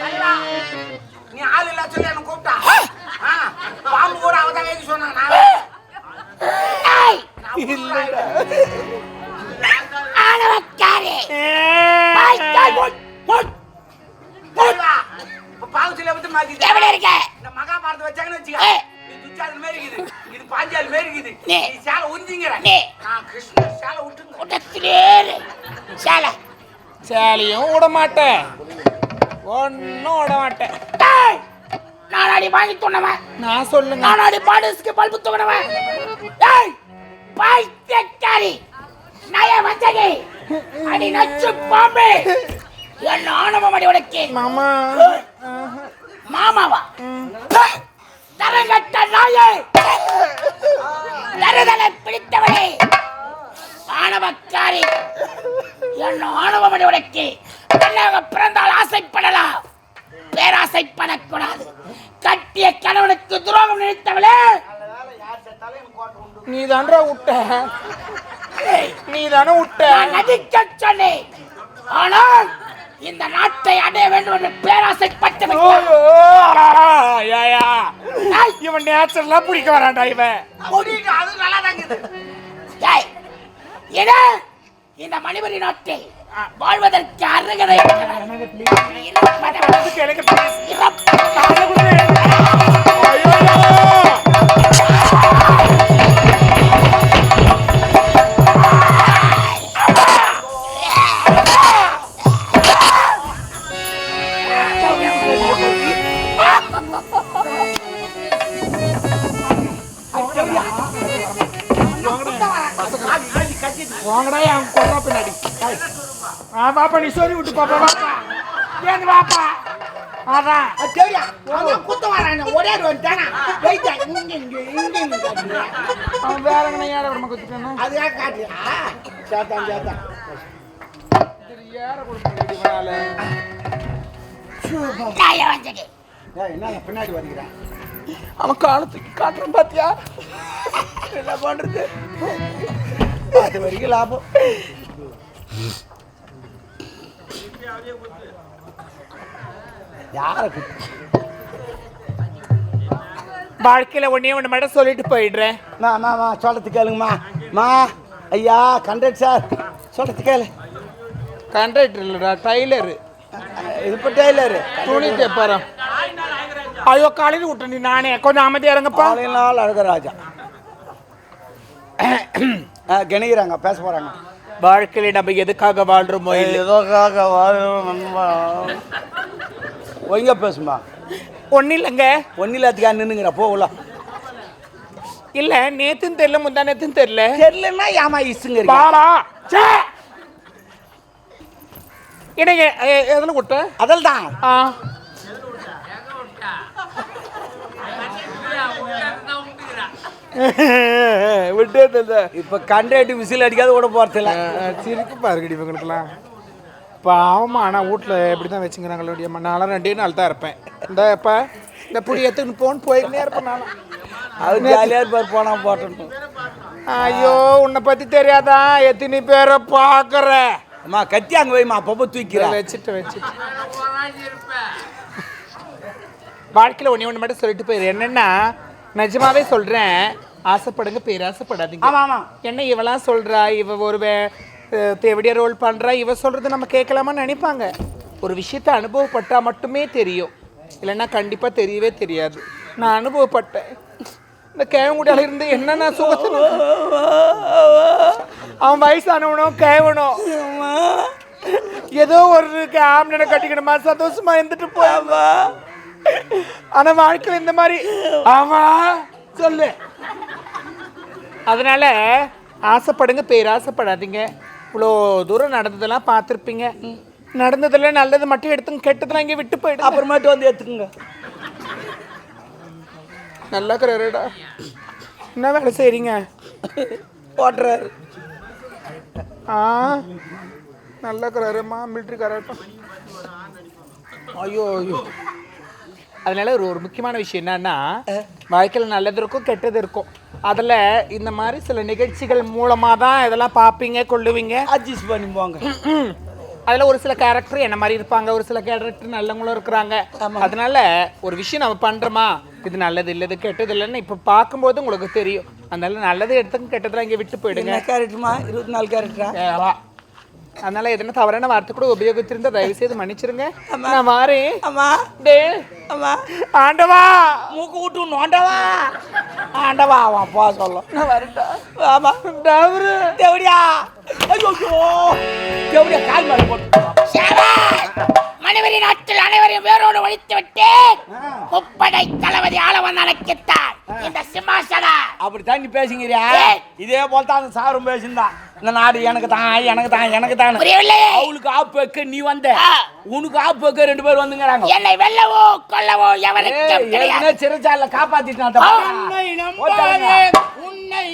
தலைவா, நீ ஆள் இல்ல இப்ப பாவு சிலை விட்டு மாத்திட்டேன். எവിടെ இருக்க? இந்த மகாபாரதம் வச்சாங்கன்னு வச்சுக்க. நீ துச்சாதன மாதிரி இருக்குது. இது பாஞ்சாலி மாதிரி இருக்குது. நீ. சேலை உறிஞ்சிங்கிற. நீ. நான் கிருஷ்ணர் சேலை விட்டுங்க. உடத்திலேரு சேலை சேலையும் விட மாட்டேன் ஒன்னும் விட மாட்டேன் டேய் நானாடி வாங்கி தோணவன் நான் சொல்லுங்க நானாடி பாடிஸ்க்கு பல்பு தோணவன் டேய் பைத்தியக்காரி நய வந்தகை அடி நச்சு பாம்பே என்ன ஆணவம் அடி உனக்கு. மாமா. மாமாவா? தரங்கட்ட நாயே. தருதலை பிடித்தவனே ஆணவக்காரி. என்ன ஆணவமடி உனக்கு. பெண்ணாக பிறந்தால் ஆசைப்படலாம். பேராசைப்படக்கூடாது. கட்டிய கணவனுக்கு துரோகம் நினைத்தவளே. நீ தாண்டா விட்ட நீ தானே விட்ட நான் நதிக்க சொன்னேன். ஆனால் இந்த நாட்டை அடைய வேண்டும் என்று பேராசைப்பட்டு இவன் நேச்சுரலா பிடிக்க வரான்டா இவன். அது இருக்குது. டேய், எது? இந்த மணிபுரி நாட்டில் வாழ்வதற்கு அருகதை வாங்கடா என் கொண்டா பின்னாடி. ஆ பாப்பா நீ சொல்லி விட்டு பாப்பா பாப்பா ஏன் பாப்பா அதான் சரியா? அவன் குத்த வரான், ஒரே வந்துட்டானா? வெயிட்டா, இங்க, இங்க, இங்க, இங்க. காட்டுறியா? அவன் வேற எங்கன ஏற விட குத்துட்டானா? அதுக்காக காட்டுறியா? சேத்தான், சேத்தான். ஏற கொடுக்க என்னங்க பின்னாடி வருகிறேன்? அவன் காலத்துக்கு காட்டுறான் பாத்தியா? என்ன பண்றது? அது வரைக்கும் லாபம். யார வாழ்க்கையில ஒன்னே ஒண்ணு மட்டும் சொல்லிட்டு போயிடுறேன். மா மா மா சொல்றது கேளுங்கம்மா. மா ஐயா கண்டக்ட் சார் சொல்றது கேளு. கண்டக்டர் இல்லடா டைலரு. இது இப்போ டெய்லரு. துணி தைப்பாரம். ஐயோ காலையில் விட்டு நீ நானே. கொஞ்சம் அமைதியா இருங்கப்பா. நாள் அழகராஜா. ஆ, கணிக்கிறாங்க பேச போறாங்க. வாழ்க்கையில நம்ம எதுக்காக வாழ்றோமோ இல்லை ஏதோக்காக ஒழுங்கா பேசுமா ஒன்றும் இல்லைங்க. ஒன்னில் இல்லாத்துக்கா நின்னுங்கிற போ உள்ள. இல்ல தெரியல முந்தா நேத்துன்னு தெரியல. தெரியலன்னா ஏமா இசுங்க பாலா ச்சே! என்னங்க எ- எதுல விட்ட அதில் தான் ஆ. விட்டு இப்போ கண்டேட்டு விசில் அடிக்காத விட போகிறதில்ல சிரிப்பு பாருங்கடி இவங்களுக்குலாம் பாவமா ஆனால் வீட்டில் எப்படி தான் வச்சுக்கிறாங்களோடைய நானும் ரெண்டே நாள் தான் இருப்பேன். இந்த இப்போ இந்த புடி எடுத்துன்னு போன்னு போயின்னே இருப்பேன் நான் அது ஜாலியாக இருப்பார் போனா போட்டோம் ஐயோ உன்னை பற்றி தெரியாதா? எத்தனை பேரை பார்க்குற அம்மா கத்தி அங்கே வைமா அப்பப்போ தூக்கிறேன் வச்சுட்டு வச்சுட்டு. வாழ்க்கையில் ஒன்றே ஒன்று மட்டும் சொல்லிட்டு போயிரு. என்னன்னா நிஜமாவே சொல்கிறேன் ஆசைப்படுங்க பேராசைப்படாதீங்க. ஆமாம் ஆமாம் என்ன இவெல்லாம் சொல்றா? இவ ஒரு தேவடியா ரோல் பண்றா? இவ சொல்றது நம்ம கேட்கலாமான்னு நினைப்பாங்க. ஒரு விஷயத்த அனுபவப்பட்டா மட்டுமே தெரியும். இல்லைன்னா கண்டிப்பா தெரியவே தெரியாது. நான் அனுபவப்பட்டேன். இந்த கேவங்குடியால இருந்து என்ன நான் சுகத்துல அவன் வயசானவனும் கேவனும் ஏதோ ஒரு ஆம்பளை கட்டிக்கணுமா சந்தோஷமா இருந்துட்டு போய் ஆனா வாழ்க்கையில் இந்த மாதிரி ஆமா சொல்லு. அதனால ஆசைப்படுங்க பேராசைப்படாதீங்க இவ்வளோ தூரம் நடந்ததெல்லாம் பார்த்துருப்பீங்க. நடந்ததுல நல்லது மட்டும் எடுத்துங்க கெட்டதெல்லாம் இங்கே விட்டு போயிடு அப்புறமேட்டு வந்து எடுத்துக்கங்க நல்லா இருக்கிறாருடா. என்ன வேலை செய்றீங்க? ஓட்டுறாரு. ஆ நல்லா இருக்கிறாருமா மிலிட்ரிக்காரட்டும் ஐயோ ஐயோ. அதனால ஒரு ஒரு முக்கியமான விஷயம் என்னன்னா வாழ்க்கையில் நல்லது இருக்கும் கெட்டது இருக்கும் அதில் இந்த மாதிரி சில நிகழ்ச்சிகள் மூலமாக தான் இதெல்லாம் பார்ப்பீங்க கொள்ளுவீங்க. அட்ஜஸ்ட் பண்ணி போங்க அதில் ஒரு சில கேரக்டர் என்ன மாதிரி இருப்பாங்க ஒரு சில கேரக்டர் நல்லவங்களும் இருக்கிறாங்க. அதனால ஒரு விஷயம் நம்ம பண்ணுறோமா இது நல்லது இல்லை இது கெட்டது இல்லைன்னு இப்போ பார்க்கும்போது உங்களுக்கு தெரியும். அதனால நல்லது எடுத்துங்க கெட்டதெல்லாம் இங்கே விட்டு போயிடுங்க. கேரக்டருமா இருபத்தி நாலு கேரக்டரா. அதனால எதனா தவறான வார்த்தை கூட உபயோகிச்சிருந்தா தயவு செய்து மன்னிச்சிருங்க நான் மாறேன் அம்மா. டே. அம்மா. ஆண்டவா. மூக்கு விட்டு நோண்டவா ஆண்டவா. அவன் போ சொல்லும். நான் வரட்டா. ஆமா. டவரு. தேவடியா. ஐயோ தேவடியா கால் மேல போட்டு. மனைவரி நாட்டில் அனைவரையும் வேரோடு ஒழித்து விட்டேன் முப்படை தளபதி ஆளவன் அழைக்கிட்டார் இந்த சிம்மாசனம் அப்படித்தான் நீ பேசுங்கிறியா. இதே போல தான் அந்த சாரும் பேசியிருந்தான். இந்த நாடு எனக்கு தான் எனக்கு தான் எனக்கு தான். அவளுக்கு ஆப்பு வைக்க நீ வந்த. உனக்கு ஆப்பு வைக்க ரெண்டு பேர் வந்துங்கிறாங்க. என்னை வெல்லவோ கொல்லவோ எவருக்கும் ஏய், கிடையாது. என்ன சிறைச்சால காப்பாத்திட்டான். உன்னை